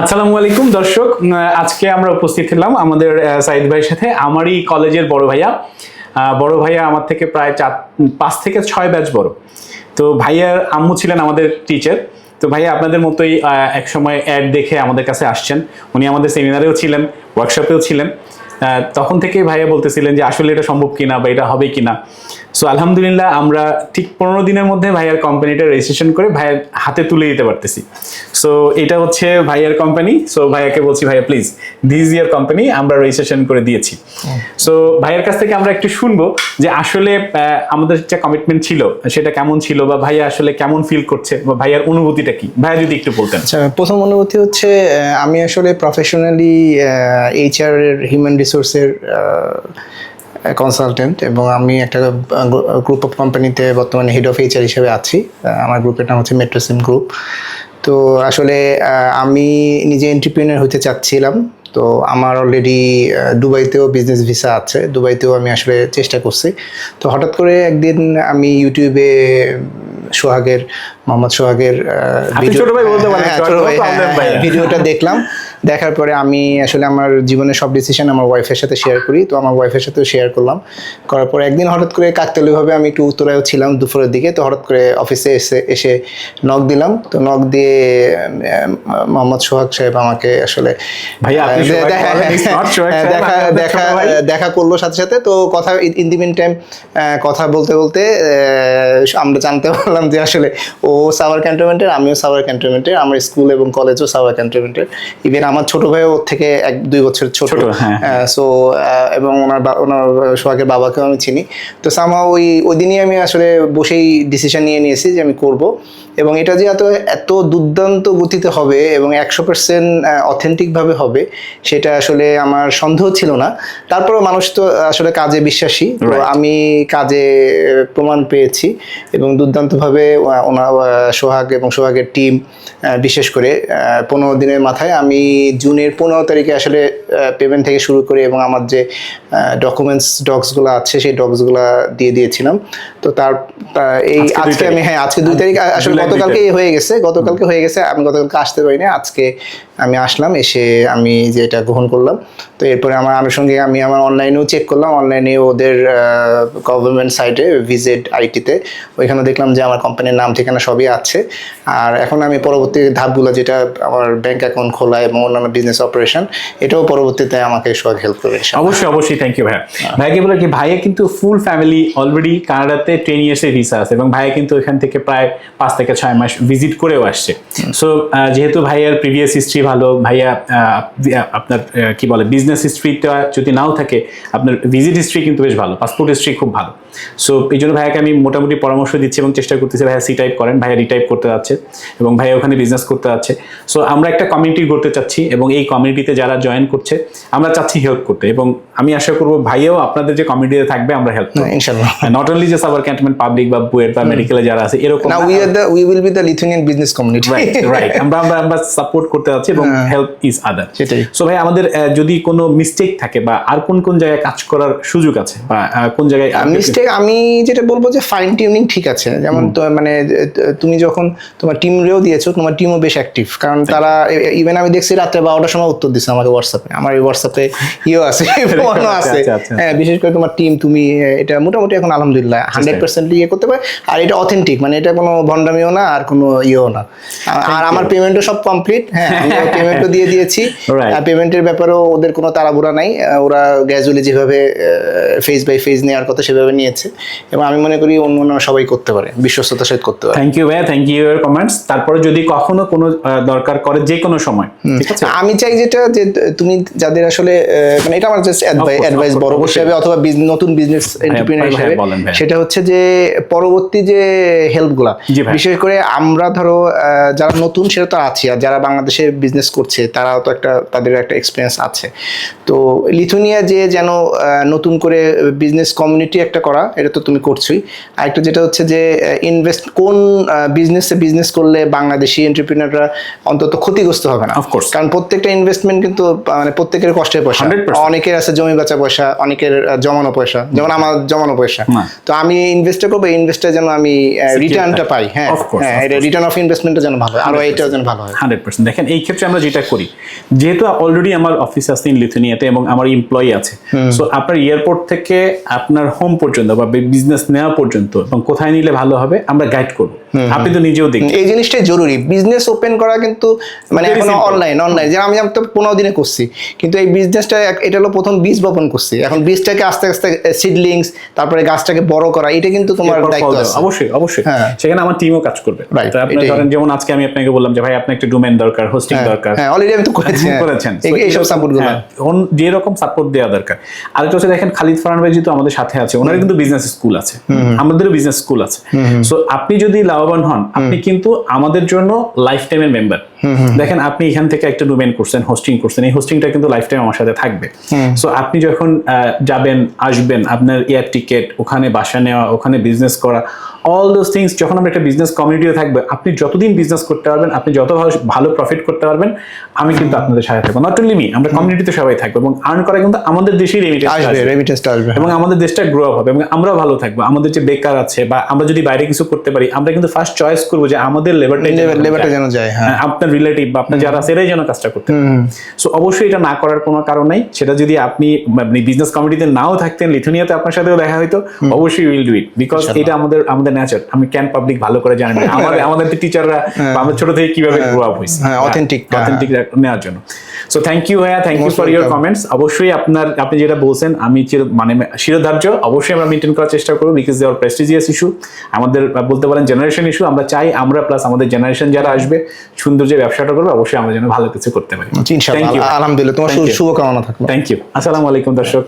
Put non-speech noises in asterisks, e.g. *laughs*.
আসসালামু আলাইকুম, দর্শক। আজকে আমরা উপস্থিত হলাম আমাদের সাইদ ভাইয়ের সাথে। আমারই কলেজের বড় ভাইয়া। বড় ভাইয়া আমার থেকে প্রায় চার পাঁচ থেকে ছয় ব্যাচ বড়। তো ভাইয়ার আম্মু ছিলেন আমাদের টিচার তো ভাইয়া আপনাদের মতোই এক সময় অ্যাড দেখে আমাদের কাছে আসছেন। উনি আমাদের সেমিনারেও ছিলেন ওয়ার্কশপেও ছিলেন। তখন থেকেই ভাইয়া বলতেছিলেন যে, আসলে এটা সম্ভব কিনা বা এটা হবে কিনা? সো আলহামদুলিল্লাহ, আমরা ঠিক পনেরো দিনের মধ্যে ভাইয়ার কোম্পানিটা রেজিস্ট্রেশন করে ভাইয়ের হাতে তুলে দিতে পারতেছি। সো এটা হচ্ছে ভাইয়ার কোম্পানি সো ভাইয়াকে বলছি, ভাইয়া প্লিজ দিস ইয়ার কোম্পানি আমরা রেজিস্ট্রেশন করে দিয়েছি। সো ভাইয়ের কাছ থেকে আমরা একটু শুনব যে আসলে আমাদের যে কমিটমেন্ট ছিল, সেটা কেমন ছিল বা ভাইয়া আসলে কেমন ফিল করছে বা ভাইয়ার অনুভূতিটা কি? ভাইয়া যদি একটু বলতেন। আচ্ছা প্রথম অনুভূতি হচ্ছে আমি আসলে প্রফেশনালি এইচআর এর হিউম্যান রিসোর্সের কনসালটেন্ট এবং আমি একটা গ্রুপ অফ কোম্পানিতে বর্তমানে হেড অফ এইচআর হিসেবে আছি আমার গ্রুপের নাম হচ্ছে মেট্রোসিম গ্রুপ তো আসলে আমি নিজে এন্টারপ্রিনার হতে চাচ্ছিলাম তো আমার অলরেডি দুবাইতেও বিজনেস ভিসা আছে দুবাইতেও আমি আসলে চেষ্টা করছি তো হঠাৎ করে একদিন আমি ইউটিউবে সোহাগের মোহাম্মদ সোহাগের হ্যাঁ, হ্যাঁ। হ্যাঁ, ভিডিওটা দেখলাম দেখার পরে আমি আসলে আমার জীবনের সব ডিসিশন আমার ওয়াইফের সাথে শেয়ার করি। তো আমার ওয়াইফের সাথেও শেয়ার করলাম। করার পরে একদিন হঠাৎ করে কাকতালীয়ভাবে আমি একটু উত্তরায়ও ছিলাম দুপুরের দিকে। তো হঠাৎ করে অফিসে এসে এসে নক দিলাম। তো নক দিয়ে মোহাম্মদ সোহাগ সাহেব আমাকে আসলে দেখা- হ্যাঁ, দেখা। দেখা করল সাথে সাথে। তো কথা ইন দি মিন টাইম কথা বলতে বলতে আমরা জানতে পারলাম যে আসলে ও সাভার ক্যান্টনমেন্টের আমিও সাভার ক্যান্টনমেন্টের আমার স্কুল এবং কলেজও সাভার ক্যান্টনমেন্টের ইভেন আমার ছোট ভাই ওর থেকে এক দুই বছর ছোট। ছোট, হ্যাঁ, সো এবং ওনার ওনার সোহাগের বাবাকেও আমি চিনি। তো সামা ওই ওই দিনই আমি আসলে বসেই ডিসিশন নিয়ে নিয়েছি যে আমি করব। এবং এটা যে এত এত দুর্দান্ত গতিতে হবে এবং একশো পার্সেন্ট অথেন্টিকভাবে হবে সেটা আসলে আমার সন্দেহ ছিল না। তারপরেও মানুষ তো আসলে কাজে বিশ্বাসী। তো আমি কাজে প্রমাণ পেয়েছি এবং দুর্দান্তভাবে ওনার সোহাগ এবং সোহাগের টিম বিশেষ করে পনেরো দিনের মাথায় আমি জুনের পনেরো তারিখে আসলে পেমেন্ট থেকে শুরু করে এবং আমার যে ডকুমেন্টস ডক্সগুলো আছে সেই ডক্সগুলো দিয়ে দিয়েছিলাম। তো তার এই আজকে আমি হ্যাঁ আজকে দুই তারিখ আসলে গতকালকে হয়ে গেছে গতকালকে হয়ে গেছে আমি গতকালকে আসতে পারিনি আজকে আমি আসলাম এসে আমি যে এটা গ্রহণ করলাম। তো এরপরে আমার আনুষঙ্গিক আমি আমার অনলাইনেও চেক করলাম অনলাইনে ওদের গভর্নমেন্ট সাইটে ভিজিট আইটিতে ওইখানে দেখলাম যে আমার কোম্পানির নাম ঠিকানা সবই আছে। আর এখন আমি পরবর্তী ধাপগুলো যেটা আমার ব্যাংক অ্যাকাউন্ট খোলা এবং অন্যান্য বিজনেস অপারেশন এটাও পরবর্তীতে আমাকে সোহাগ হেল্প করবে অবশ্যই অবশ্যই থ্যাংক ইউ ভাইয়া। ভাইয়াকে বলে কি, ভাইয়া কিন্তু ফুল ফ্যামিলি অলরেডি কানাডাতে টেন ইয়ার্সের ভিসা আছে এবং ভাইয়া কিন্তু এখান থেকে প্রায় পাঁচ থেকে ছয় মাস ভিজিট করেও আসছে। সো যেহেতু ভাইয়ার প্রিভিয়াস হিস্ট্রি ভালো, ভাইয়া আপনার কি বলে বিজনেস হিস্ট্রিটা যদি নাও থাকে, আপনার ভিজিট হিস্ট্রি কিন্তু বেশ ভালো পাসপোর্ট হিস্ট্রি খুব ভালো। সো এই জন্য ভাইয়াকে আমি মোটামুটি পরামর্শ দিচ্ছি এবং চেষ্টা করতেছি ভাইয়া সি টাইপ করেন ভাইয়া রিটাইপ করতে যাচ্ছে এবং ভাইয়া ওখানে বিজনেস করতে যাচ্ছে। সো আমরা একটা কমিউনিটি করতে চাচ্ছি এবং এই কমিউনিটিতে যারা জয়েন করছে আমরা চাচ্ছি হেল্প করতে এবং আমি আশা করব ভাইয়াও আপনাদের যে কমিউনিটিতে থাকবে আমরা হেল্প ইনশাআল্লাহ নট অনলি যে সাবার ক্যান্টনমেন্ট পাবলিক বা বুয়েট বা মেডিকেলে যারা আছে এরকম না we are the we will be the Lithuanian business community right right আমরা আমরা আমরা সাপোর্ট করতে যাচ্ছি এবং হেল্প ইজ আদার। সেটাই। সো ভাই আমাদের যদি কোনো মিস্টেক থাকে বা আর কোন কোন জায়গায় কাজ করার সুযোগ আছে বা কোন জায়গায় মিস্টেক আমি যেটা বলব যে ফাইন টিউনিং ঠিক আছে। যেমন মানে তুমি যখন তোমার টিম রেও দিয়েছ তোমার টিমও বেশ অ্যাক্টিভ কারণ তারা ইভেন আমি দেখছি রাত্রে বারোটার সময় উত্তর দিচ্ছে আমাকে হোয়াটসঅ্যাপে আমার এই হোয়াটসঅ্যাপে ইয়েও আছে *laughs* ফোনও আছে আচ্ছা, আচ্ছা। হ্যাঁ বিশেষ করে তোমার টিম তুমি এটা মোটামুটি এখন আলহামদুলিল্লাহ হান্ড্রেড পার্সেন্ট ইয়ে করতে পারে। আর এটা অথেন্টিক মানে এটা কোনো ভণ্ডামিও না আর কোনো ইয়েও না। আর- আমার পেমেন্টও সব কমপ্লিট হ্যাঁ পেমেন্টও *laughs* দিয়ে দিয়েছি. আর পেমেন্টের ব্যাপারেও ওদের কোনো তাড়াহুড়া নাই। ওরা গ্র্যাজুয়ালি যেভাবে ফেজ বাই ফেজ নেওয়ার কথা সেভাবে নিয়েছে এবং আমি মনে করি অন্য সবাই করতে পারে বিশ্বস্ততার সহিত করতে পারে। থ্যাংক ইউ ভাইয়া থ্যাংক ইউ ইউর কমেন্টস তারপরে যদি কখনো কোনো দরকার করে যে কোনো সময় ঠিক আছে? আমি চাই যেটা যে তুমি যাদের আসলে মানে এটা আমার জাস্ট অ্যাডভাইস বড়। হিসাবে অথবা নতুন বিজনেস এন্টারপ্রিনার ভাইয়া, হিসাবে সেটা হচ্ছে যে পরবর্তী যে হেল্পগুলা বিশেষ করে আমরা ধরো যারা নতুন সেটা তো আছি আর যারা বাংলাদেশে বিজনেস করছে তারাও তো একটা তাদের একটা এক্সপিরিয়েন্স আছে। তো লিথুনিয়া যে যেন নতুন করে বিজনেস কমিউনিটি একটা করা এটা তো তুমি করছোই। আরেকটা যেটা হচ্ছে যে ইনভেস্ট কোন বিজনেসে বিজনেস করলে বাংলাদেশি এন্টারপ্রিনাররা অন্তত ক্ষতিগ্রস্ত হবে না? Course. কারণ প্রত্যেকটা ইনভেস্টমেন্ট কিন্তু মানে প্রত্যেকের কষ্টের পয়সা। অনেকের আছে জমি বেচা পয়সা অনেকের জমানো পয়সা। যেমন আমার জমানো পয়সা। তো আমি ইনভেস্টটা করব ইনভেস্টে যেন আমি রিটার্নটা পাই। হ্যাঁ course, হ্যাঁ of এটা রিটার্ন অফ ইনভেস্টমেন্টটা যেন ভালো হয় আরও এটাও যেন ভালো হয়। হান্ড্রেড পার্সেন্ট দেখেন এই ক্ষেত্রে আমরা যেটা করি যেহেতু অলরেডি আমার অফিস আছে ইন লিথুনিয়াতে এবং আমার এমপ্লয়ি আছে সো আপনার এয়ারপোর্ট থেকে আপনার হোম পর্যন্ত বা বিজনেস নেওয়া পর্যন্ত এবং কোথায় নিলে ভালো হবে আমরা গাইড করব। আপনি তো নিজেও দেখবেন এই জিনিসটাই জরুরি। বিজনেস ওপেন করা কিন্তু মানে এখন অনলাইন অনলাইন যে আমি তো পনেরো দিনে করছি। কিন্তু এই বিজনেসটা এটা হলো প্রথম বীজ বপন করছি। এখন বীজটাকে আস্তে আস্তে সিডলিংস তারপরে গাছটাকে বড় করা এটা কিন্তু তোমার দায়িত্ব আছে। অবশ্যই অবশ্যই। হ্যাঁ। সেখানে আমার টিমও কাজ করবে। তো আপনি ধরেন যেমন আজকে আমি আপনাকে বললাম যে ভাই আপনার একটা ডোমেন দরকার হোস্টিং দরকার। হ্যাঁ অলরেডি আমি তো করেছি। হ্যাঁ। করেছেন। এই- So, এইসব এরকম- সাপোর্টগুলো। হ্যাঁ, ওন- যেরকম সাপোর্ট দেওয়া দরকার। আরেকটা হচ্ছে দেখেন খালিদ ফারান ভাই যেহেতু আমাদের সাথে আছে ওনার কিন্তু বিজনেস স্কুল আছে। আমাদেরও বিজনেস স্কুল আছে। সো আপনি যদি লাভবান হন আপনি কিন্তু আমাদের জন্য লাইফ টাইমের মেম্বার দেখেন আপনি এখান থেকে একটা ডোমেন করছেন হোস্টিং করছেন এই হোস্টিংটা কিন্তু লাইফ টাইম আমার সাথে থাকবে। সো আপনি যখন আহ, যাবেন আসবেন আপনার এয়ার টিকেট ওখানে বাসা নেওয়া ওখানে বিজনেস করা অল দোজ থিংস যখন আমরা একটা বিজনেস কমিউনিটিতে থাকবে আপনি যতদিন বিজনেস করতে পারবেন আপনি যত ভালো- প্রফিট করতে পারবেন আমি কিন্তু আপনাদের সাথে থাকব। নট অনলি মি আমরা কমিউনিটিতে সবাই থাকব এবং আর্ন করা কিন্তু আমাদের দেশেই রেমিটেন্স আসবে আসবে। এবং আমাদের দেশটা গ্রো আপ হবে এবং আমরা ভালো থাকব। আমাদের যে বেকার আছে বা আমরা যদি বাইরে কিছু করতে পারি আমরা কিন্তু ফার্স্ট চয়েস করব যে আমাদের লেবারটাই লেবারটা যেন যায়। হ্যাঁ। আপনার রিলেটিভ বা আপনার যারা আছে এরাই যেন কাজটা করতে সো অবশ্যই এটা না করার কোনো কারণ নাই। সেটা যদি আপনি বিজনেস কমিটিতে নাও থাকতেন লিথুনিয়াতে আপনার সাথেও দেখা হয়তো অবশ্যই উইল ডু ইট বিকজ এটা আমাদের আমাদের নেচার আমি ক্যান পাবলিক ভালো করে জানি না। আমাদের আমাদের টিচাররা আমরা ছোট থেকে কীভাবে গ্রো আপ হয়েছি। হ্যাঁ, টা। অথেন্টিক নেওয়ার জন্য। সো থ্যাংক ইউ ভাইয়া thank you for your comments অবশ্যই আপনার আপনি যেটা বলছেন আমি মানে শিরোধার্য অবশ্যই আমরা মেনটেন করার চেষ্টা করব বিকজ দেওয়ার প্রেস্টিজিয়াস ইস্যু আমাদের বলতে পারেন জেনারেশন ইস্যু আমরা চাই আমরা প্লাস আমাদের জেনারেশন যারা আসবে সুন্দর যে ব্যবসাটা করবে অবশ্যই আমরা যেন ভালো কিছু করতে পারি। আলহামদুলিল্লাহ তোমার শুভকামনা থাকল। থ্যাংক ইউ আসসালামু আলাইকুম দর্শক।